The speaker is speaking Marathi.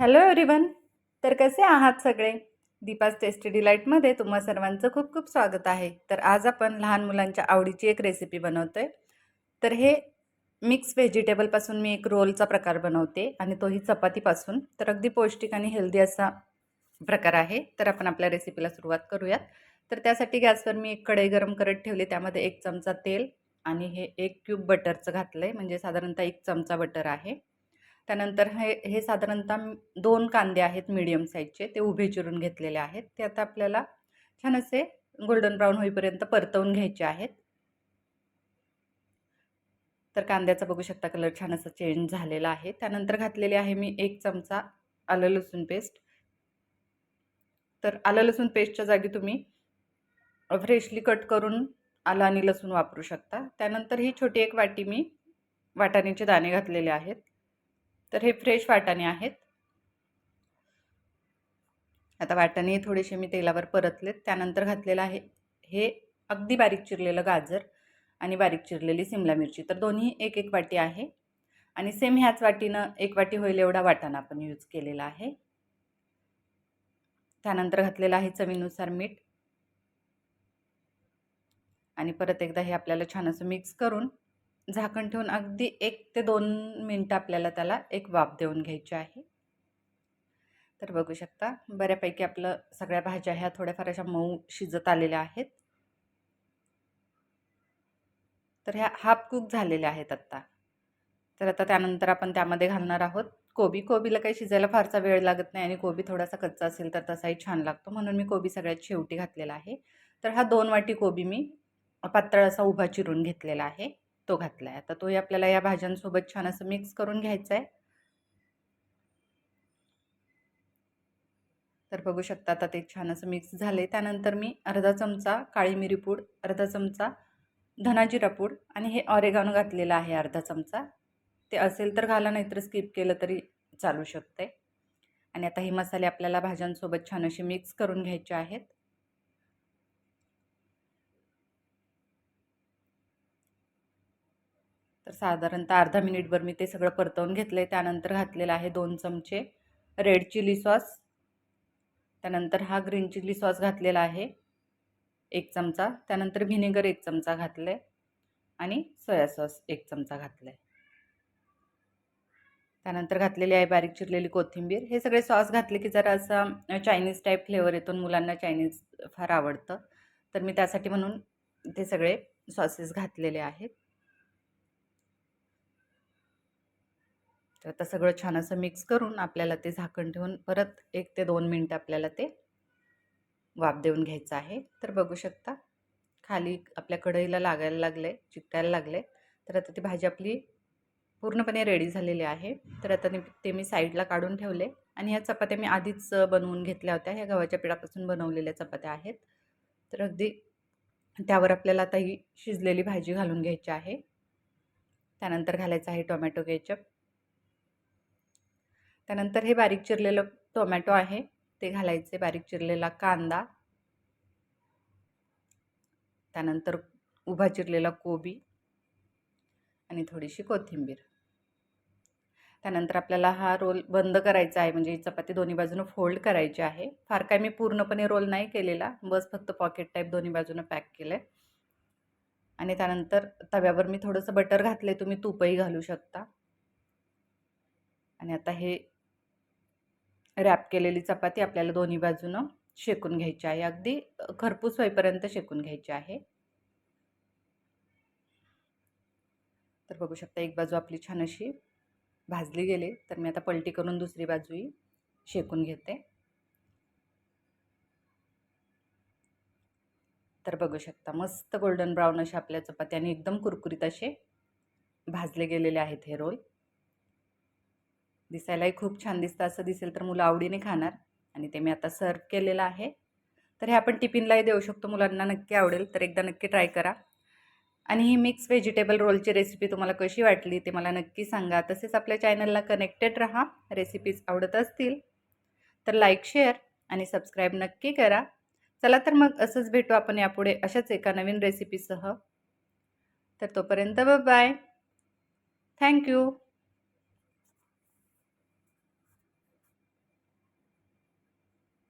हॅलो एव्हरीवन तर कसे आहात सगळे? दीपास टेस्टी डिलाईटमध्ये तुम्हा सर्वांचं खूप खूप स्वागत आहे. तर आज आपण लहान मुलांच्या आवडीची एक रेसिपी बनवतो आहे तर हे मिक्स व्हेजिटेबलपासून मी एक रोलचा प्रकार बनवते आणि तोही चपातीपासून. तर अगदी पौष्टिक आणि हेल्दी असा प्रकार आहे. तर आपण आपल्या रेसिपीला सुरुवात करूयात. तर त्यासाठी गॅसवर मी एक कढई गरम करत ठेवली. त्यामध्ये एक चमचा तेल आणि हे एक क्यूब बटरचं घातलं आहे म्हणजे साधारणतः एक चमचा बटर आहे. त्यानंतर हे हे साधारणतः दोन कांदे आहेत मीडियम साईजचे ते उभे चिरून घेतलेले आहेत. ते आता आपल्याला छान असे गोल्डन ब्राऊन होईपर्यंत परतवून घ्यायचे आहेत. तर कांद्याचा बघू शकता कलर छान असा चेंज झालेला आहे. त्यानंतर घातलेले आहे मी एक चमचा आलं लसूण पेस्ट तर आलं लसूण पेस्टच्या जागी तुम्ही फ्रेशली कट करून आलं आणि लसूण वापरू शकता. त्यानंतर ही छोटी एक वाटी मी वाटाण्याचे दाणे घातलेले आहेत. तर हे फ्रेश वाटाणे आहेत. आता वाटाणे थोडेसे मी तेलावर परतलेत. त्यानंतर घातलेलं आहे हे अगदी बारीक चिरलेलं गाजर आणि बारीक चिरलेली सिमला मिरची. तर दोन्ही एक एक वाटी आहे. आणि सेम ह्याच वाटीनं एक वाटी होईल एवढा वाटाणा आपण यूज केलेला आहे. त्यानंतर घातलेलं आहे चवीनुसार मीठ. आणि परत एकदा हे आपल्याला छान असं मिक्स करून झाकण ठेवून अगदी एक ते दोन मिनटं आपल्याला त्याला एक वाफ देऊन घ्यायची आहे. तर बघू शकता बऱ्यापैकी आपलं सगळ्या भाज्या ह्या थोड्याफार अशा मऊ शिजत आलेल्या आहेत. तर ह्या हाफ कुक झालेल्या आहेत आत्ता. तर आता त्यानंतर आपण त्यामध्ये घालणार आहोत कोबी. कोबीला काही शिजायला फारसा वेळ लागत नाही आणि कोबी थोडासा कच्चा असेल तर तसाही छान लागतो. म्हणून मी कोबी सगळ्यात शेवटी घातलेला आहे. तर हा दोन वाटी कोबी मी पातळ असा उभा चिरून घेतलेला आहे. तो घातला आहे आता तोही आपल्याला या भाज्यांसोबत छान असं मिक्स करून घ्यायचं आहे तर बघू शकता आता ते छान असं मिक्स झाले त्यानंतर मी अर्धा चमचा काळी मिरी पूड अर्धा चमचा धनाजिरा पूड आणि हे ऑरेगानो घातलेलं आहे अर्धा चमचा. ते असेल तर घाला नाहीतर स्किप केलं तरी चालू शकते आणि आता हे मसाले आपल्याला भाज्यांसोबत छान असे मिक्स करून घ्यायचे आहेत. तर साधारणतः अर्धा मिनिटभर मी ते सगळं परतवून घेतलं आहे त्यानंतर घातलेलं आहे दोन चमचे रेड चिली सॉस. त्यानंतर हा ग्रीन चिली सॉस घातलेला आहे एक चमचा. त्यानंतर व्हिनेगर एक चमचा घातलं आहे आणि सोया सॉस एक चमचा घातला आहे त्यानंतर घातलेली आहे बारीक चिरलेली कोथिंबीर. हे सगळे सॉस घातले की जरा असा चायनीज टाईप फ्लेवर येतो मुलांना चायनीज फार आवडतं. तर मी त्यासाठी म्हणून ते सगळे सॉसेस घातलेले आहेत. तर आता सगळं छान असं मिक्स करून आपल्याला ते झाकण ठेवून परत एक ते दोन मिनटं आपल्याला ते वाफ देऊन घ्यायचं आहे. तर बघू शकता खाली आपल्या कढईला लागायला लागलं आहे चिकटायला लागले तर आता ती भाजी आपली पूर्णपणे रेडी झालेली आहे. तर आता ते मी साईडला काढून ठेवले आणि ह्या चपात्या मी आधीच बनवून घेतल्या होत्या. ह्या गव्हाच्या पिठापासून बनवलेल्या चपात्या आहेत. तर अगदी त्यावर आपल्याला आता ही शिजलेली भाजी घालून घ्यायची आहे. त्यानंतर घालायचं आहे टोमॅटो केचप. त्यानंतर हे बारीक चिरलेलं टोमॅटो आहे ते घालायचे बारीक चिरलेला कांदा. त्यानंतर उभा चिरलेला कोबी आणि थोडीशी कोथिंबीर. त्यानंतर आपल्याला हा रोल बंद करायचा आहे म्हणजे चपाती दोन्ही बाजूनं फोल्ड करायची आहे. फार काय मी पूर्णपणे रोल नाही केलेला बस फक्त पॉकेट टाईप दोन्ही बाजूनं पॅक केलं आहे आणि त्यानंतर तव्यावर मी थोडंसं बटर घातलं आहे तुम्ही तूपही घालू शकता. आणि आता हे रॅप केलेली चपाती आपल्याला दोन्ही बाजूनं शेकून घ्यायची आहे. अगदी खरपूस होईपर्यंत शेकून घ्यायची आहे. तर बघू शकता एक बाजू आपली छान अशी भाजली गेली. तर मी आता पलटी करून दुसरी बाजूही शेकून घेते. तर बघू शकता मस्त गोल्डन ब्राऊन अशा आपल्या चपात्याने एकदम कुरकुरीत असे भाजले गेलेले आहेत हे रोल. दिसायलाही खूप छान दिसतं असं दिसेल तर मुलं आवडीने खाणार आणि ते मी आता सर्व केलेलं आहे. तर हे आपण टिफिनलाही देऊ शकतो मुलांना नक्की आवडेल तर एकदा नक्की ट्राय करा. आणि ही मिक्स व्हेजिटेबल रोलची रेसिपी तुम्हाला कशी वाटली ते मला नक्की सांगा. तसेच आपल्या चॅनलला कनेक्टेड राहा रेसिपीज आवडत असतील तर लाईक शेअर आणि सबस्क्राईब नक्की करा. चला तर मग असंच भेटू आपण यापुढे अशाच एका नवीन रेसिपीसह. तर तोपर्यंत बाय थँक्यू